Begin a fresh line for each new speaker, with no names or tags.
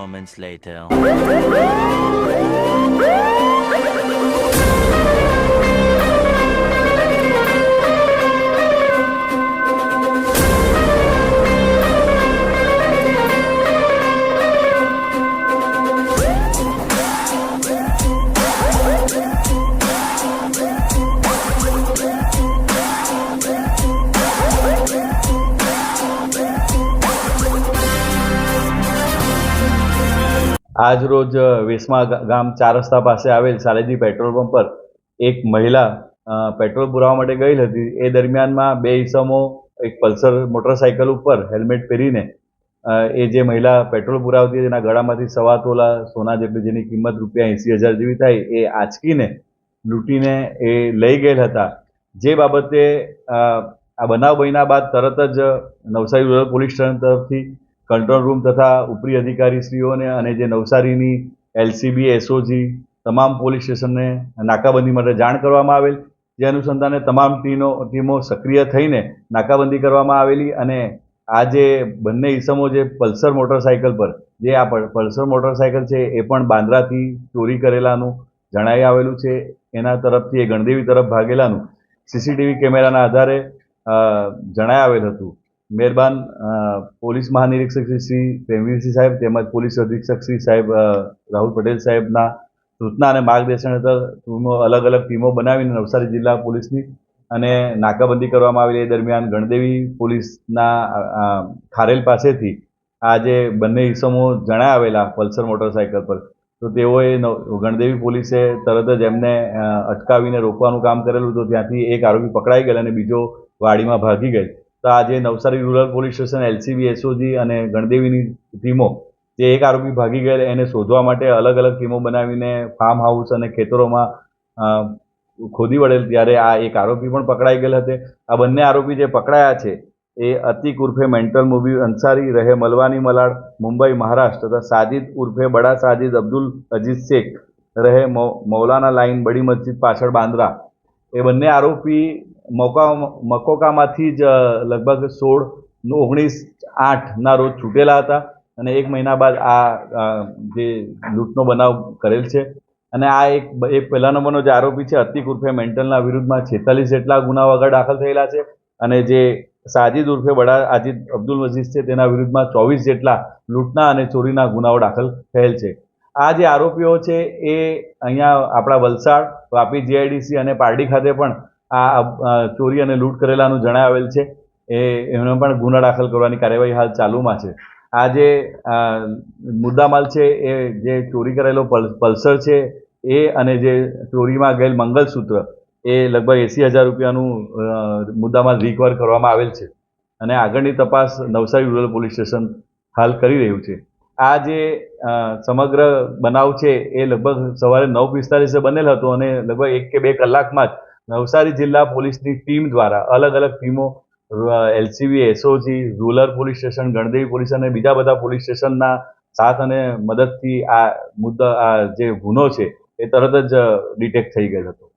moments later.
આજ રોજ વેસમા ગામ ચાર રસ્તા પાસે આવેલ સાલેજી પેટ્રોલ પંપ પર એક મહિલા પેટ્રોલ પુરાવા માટે ગઈ હતી. એ દરમિયાનમાં બે ઈસમો, એક પલ્સર મોટરસાયકલ ઉપર હેલ્મેટ પહેરીને એ જે મહિલા પેટ્રોલ પુરાવતી હતી, એના ગળામાંથી સવા તોલા સોના જેટલી જેની કિંમત રૂપિયા એંસી હજાર જેવી થાય, એ આંચકીને લૂંટીને એ લઈ ગયેલ હતા. જે બાબતે આ બનાવ બન્યા બાદ તરત જ નવસારી રૂરલ પોલીસ સ્ટેશન તરફથી કંટ્રોલ રૂમ તથા ઉપરી અધિકારીશ્રીઓને અને જે નવસારીની એલસીબી, એસઓજી તમામ પોલીસ સ્ટેશનને નાકાબંધી માટે જાણ કરવામાં આવેલ. જે અનુસંધાને તમામ ટીમો ટીમો સક્રિય થઈને નાકાબંધી કરવામાં આવેલી અને આ જે બંને ઈસમો જે પલ્સર મોટરસાઇકલ પર, જે આ પલ્સર મોટરસાયકલ છે એ પણ બાંદ્રાથી ચોરી કરેલાનું જણાઈ આવેલું છે. એના તરફથી એ ગણદેવી તરફ ભાગેલાનું. સીસીટીવી કેમેરાના આધારે જણાઈ આવેલ હતું. મહેરબાન પોલીસ મહાનિરીક્ષક શ્રી પ્રેમવીરસિંહ સાહેબ તેમજ પોલીસ અધિક્ષક શ્રી સાહેબ રાહુલ પટેલ સાહેબના સૂચના અને માર્ગદર્શન હેઠળ ટીમો અલગ અલગ ટીમો બનાવીને નવસારી જિલ્લા પોલીસની અને નાકાબંધી કરવામાં આવેલી એ દરમિયાન ગણદેવી પોલીસના ખારેલ પાસેથી આ જે બંને ઇસમો જણાય આવેલા પલ્સર મોટરસાયકલ પર. તો તેઓએ ગણદેવી પોલીસે તરત જ એમને અટકાવીને રોકવાનું કામ કરેલું તો ત્યાંથી એક આરોપી પકડાઈ ગયેલ અને બીજો વાડીમાં ભાગી ગઈ તો આજે Navsari rural police station, LCB, SOG અને ગણદેવીની ટીમો જે એક આરોપી ભાગી ગયેલ, એને શોધવા માટે અલગ અલગ ટીમો બનાવીને ફાર્મ હાઉસ અને ખેતરોમાં ખોદી વળેલ. ત્યારે આ એક આરોપી પણ પકડાઈ ગયેલ હતો. આ બંને આરોપી જે પકડાયા છે, એ અતિક ઉર્ફે મેન્ટલ મૂવી અંસારી, રહે મલવાની મલાડ, મુંબઈ, મહારાષ્ટ્ર તથા સાજિદ ઉર્ફે બડા સાજિદ અબ્દુલ અજીઝ શેખ, રહે મૌલાના લાઈન બડી મસ્જિદ પાછળ બાંદ્રા. એ બંને આરોપી મોકા મકોકામાંથી જ લગભગ સોળ ઓગણીસ આઠના રોજ છૂટેલા હતા અને એક મહિના બાદ આ જે લૂંટનો બનાવ કરેલ છે. અને આ એક એક પહેલા નંબરનો જે આરોપી છે, અતિક ઉર્ફે મેન્ટલના વિરુદ્ધમાં છેતાલીસ જેટલા ગુનાઓ આગળ દાખલ થયેલા છે અને જે સાજિદ ઉર્ફે બડા આજીદ અબ્દુલ મજીદ છે, તેના વિરુદ્ધમાં ચોવીસ જેટલા લૂંટના અને ચોરીના ગુનાઓ દાખલ થયેલ છે. આ જે આરોપીઓ છે, એ અહીંયા આપણા વલસાડ, વાપી જીઆઈડીસી અને પારડી ખાતે પણ આ ચોરી અને લૂંટ કરેલાનું જણાવેલ છે. એ, એમનો પણ ગુના દાખલ કરવાની કાર્યવાહી હાલ ચાલુમાં છે. આ જે મુદ્દામાલ છે, એ જે ચોરી કરેલો પલ- પલ્સર છે, એ અને જે ચોરીમાં ગયેલ મંગલસૂત્ર, એ લગભગ એંસી હજાર રૂપિયાનું મુદ્દામાં રિકવર કરવામાં આવેલ છે. અને આગળની તપાસ નવસારી રૂરલ પોલીસ સ્ટેશન હાલ કરી રહ્યું છે. આ જે સમગ્ર બનાવ છે એ લગભગ સવારે નવ પિસ્તાલીસે બનેલ હતો અને લગભગ એક કે બે કલાકમાં જ નવસારી જિલ્લા પોલીસની ટીમ દ્વારા અલગ અલગ ટીમો LCB, SOG, rural police station, Gandevi police અને બીજા બધા પોલીસ સ્ટેશનના સાથ અને મદદથી આ મુદ્દા, આ જે ગુનો છે એ તરત જ ડિટેક્ટ થઈ ગયો હતો.